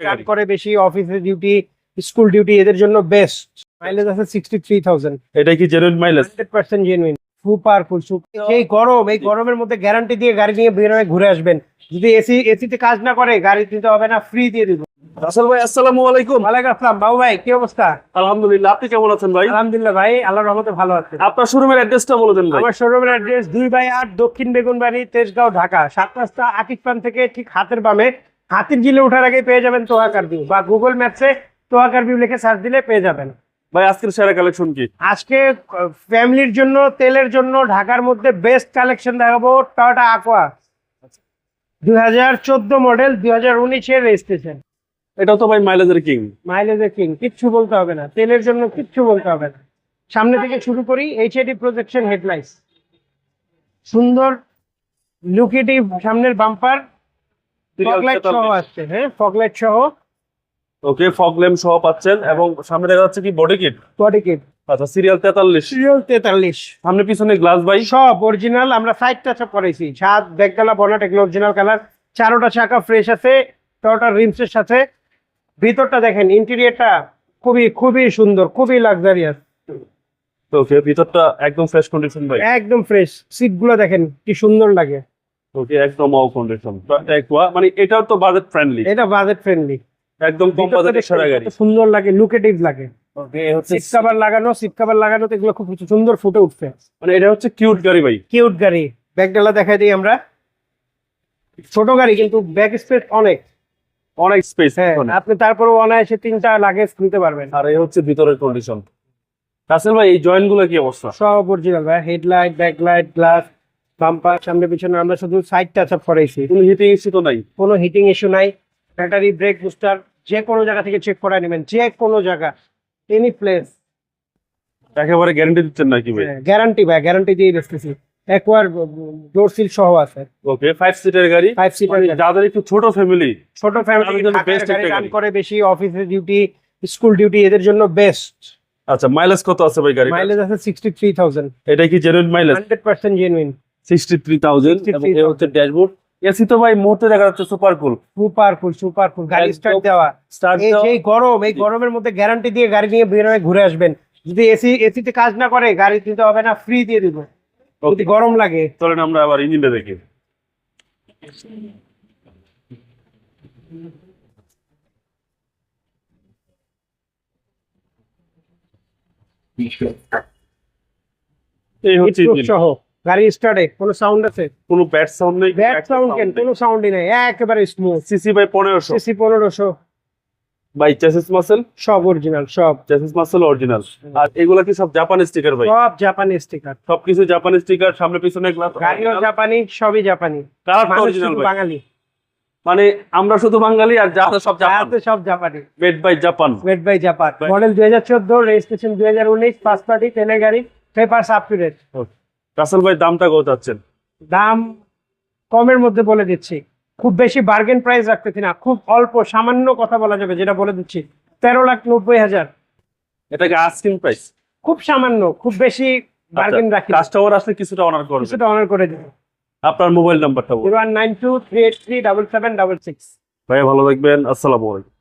কাজ করে বেশি অফিসে ডিউটি স্কুল ডিউটি এদের জন্য বেস্ট মাইলেজ আছে সিক্সটি থ্রি থাউজেন্ড এটা কি genuine mileage hundred percent genuine super full এই গরম এই গরমের মধ্যে গ্যারান্টি দিয়ে গাড়ি নিয়ে বের হয়ে ঘুরে আসবেন। যদি এসি এসিতে কাজ না করে গাড়ি দিতে হবে না ফ্রি দিয়ে দিব। রাসেল ভাই আসসালামু আলাইকুম। ওয়ালাইকুম আসসালাম। বাবু ভাই কি অবস্থা? আলহামদুলিল্লাহ আপনি কেমন আছেন ভাই? আলহামদুলিল্লাহ ভাই আল্লাহর রহমতে ভালো আছে। আপনার শোরুমের অ্যাড্রেসটা বলে দেন ভাই। আমার শোরুমের অ্যাড্রেস দুই বাই আট দক্ষিণ বেগুনবাড়ি তেজগাঁও ঢাকা। সাত রাস্তা পান থেকে ঠিক হাতের বামে। হাতির জিলে ওঠার আগে পেয়ে যাবেন তোহাকার ভিউ বা গুগল ম্যাপসে তোহাকার ভিউ লিখে সার্চ দিলে পেয়ে যাবেন। ভাই আজকের সেরা কালেকশন কি? আজকে ফ্যামিলির জন্য তেলের জন্য ঢাকার মধ্যে বেস্ট কালেকশন দেখাবো টয়োটা আকোয়া দুই হাজার চোদ্দ মডেল দুই হাজার উনিশের রেজিস্ট্রেশন এটাও তো ভাই মাইলেজের কিং মাইলেজের কিং কিচ্ছু বলতে হবে না। তেলের জন্য কিচ্ছু বলতে হবে না। সামনে থেকে শুরু করি এইচএডি প্রজেকশন হেডলাইটস সুন্দর লুকেটিভ সামনের বাম্পার ফগলাইট সহ আসছে হ্যাঁ? ফগলাইট সহ। ওকে ফগ সহ পাচ্ছেন এবং সামনে দেখা যাচ্ছে কি বডি কিট বডি কিট আচ্ছা সিরিয়াল 43 সিরিয়াল তেতাল্লিশ। সামনে পিছনে গ্লাস ভাই। সব অরিজিনাল আমরা সাইড টাচ করেছি। ছাদ ব্যাকগালা বনাট এগুলো অরিজিনাল কালার চারোটা চাকা ফ্রেশ আছে রিমসের সাথে। ভিতরটা দেখেন ইন্টেরিয়রটা খুবই খুবই সুন্দর খুবই লাক্সারিয়াস ওকে ভিতরটা একদম ফ্রেশ কন্ডিশন ভাই। একদম ফ্রেশ সিটগুলো দেখেন কি সুন্দর লাগে। ওকে একদম অল কন্ডিশন একোয়া মানে এটাও তো বাজেট ফ্রেন্ডলি এটা বাজেট ফ্রেন্ডলি একদম কম বাজেটের সেরা গাড়ি। সুন্দর লাগে লুকেটিভ লাগে। ওকে হচ্ছে সিট কভার লাগানো সিট কভার লাগানো তো এগুলো খুব সুন্দর ফুটে উঠবে মানে এটা হচ্ছে কিউট গাড়ি ভাই। কিউট গাড়ি। দেখাই দিই আমরা। ছোট গাড়ি কিন্তু ব্যাক স্পেস অনেক। অনেক স্পেস হ্যাঁ আপনি তারপরে অনায়াসে তিনটা লাগেজ নিতে পারবেন। আর এই হচ্ছে ভিতরের কন্ডিশন রাসেল ভাই এই জয়েন্টগুলো কি অবস্থা? সব অরিজিনাল ভাই। হেডলাইট ব্যাকলাইট গ্লাস বাম্পার সামনে পিছনে আমরা শুধু সাইড টাচ আপ করাইছি। কোনো হিটিং ইস্যু তো নাই? কোনো হিটিং ইস্যু নাই। ব্যাটারি ব্রেক বুস্টার যে কোনো জায়গা থেকে চেক করায় নেবেন। যে কোনো জায়গা এনি প্লেস একেবারে গ্যারান্টি দিচ্ছেন নাকি ভাই? গ্যারান্টি ভাই গ্যারান্টি দিয়ে বেচতেছি একবার ডোর সিল সহ আছে। ওকে ফাইভ সিটের গাড়ি। ফাইভ সিটার মানে যাদের একটু ছোট ফ্যামিলি ছোট ফ্যামিলি জন্য best একটা গাড়ি। করে বেশি অফিসে ডিউটি স্কুল ডিউটি এদের জন্য বেস্ট আচ্ছা মাইলেজ কত আছে ভাই গাড়ি মাইলেজ আছে সিক্সটি থ্রি থাউজেন্ড এটা কি genuine mileage hundred percent genuine sixty three thousand হচ্ছে ড্যাশবোর্ড এসি তো ভাই মুহূর্তে দেখা যাচ্ছে সুপার কুল সুপারফুল সুপারফুল গাড়ি স্টার্ট দেওয়া। স্টার্ট এই যে গরম এই গরমের মধ্যে গ্যারান্টি দিয়ে গাড়ি নিয়ে বের হয়ে ঘুরে আসবেন। যদি এসি এসিতে কাজ না করে গাড়ি দিতে হবে না ফ্রি দিয়ে দিব। যদি গরম লাগে। চলেন আমরা আবার ইঞ্জিনটা দেখি। এই হচ্ছে সহ। গাড়ি স্টার্টে কোনো সাউন্ড আছে? কোনো ব্যাড সাউন্ড নেই ব্যাড সাউন্ড কেন? কোনো সাউন্ডই নেই একেবারে স্মুথ সিসি বাই পনেরোশো। সিসি পনেরোশো। বাই চেসিস মাসেল সব অরিজিনাল সব। চেসিস মাসেল অরিজিনাল আর এগুলা কি সব জাপানি স্টিকার ভাই? সব জাপানি স্টিকার সবকিছু জাপানি স্টিকার সামনে পিছনে গ্লাস গাড়িও জাপানি সবই জাপানি মানুষ অরিজিনাল ভাই। বাঙালি। মানে আমরা শুধু বাঙালি আর যা সব জাপান সব জাপানি made by Japan made by Japan model দুই হাজার চোদ্দ রেজিস্ট্রেশন দুই হাজার উনিশ পাঁচ পার্টি তেলের গাড়ি পেপার ডেট রাসেল ভাই দামটা কত চাচ্ছেন দাম কমের মধ্যে বলে দিচ্ছি। খুব বেশি বার্গেন প্রাইস রাখতেছি না খুব অল্প সামান্য কথা বলা যাবে যেটা বলে দিচ্ছি। তেরো লাখ নব্বই হাজার। এটাকে আস্কিং প্রাইস খুব সামান্য খুব বেশি বার্গেন রাখি না। কাস্টমার আসলে কিছুটা অনার করবে। কিছুটা অনার করে দিন আপনার মোবাইল নাম্বারটা বলুন। Zero one nine two three eight three double seven double six ভাই ভালো থাকবেন। আসসালামু আলাইকুম।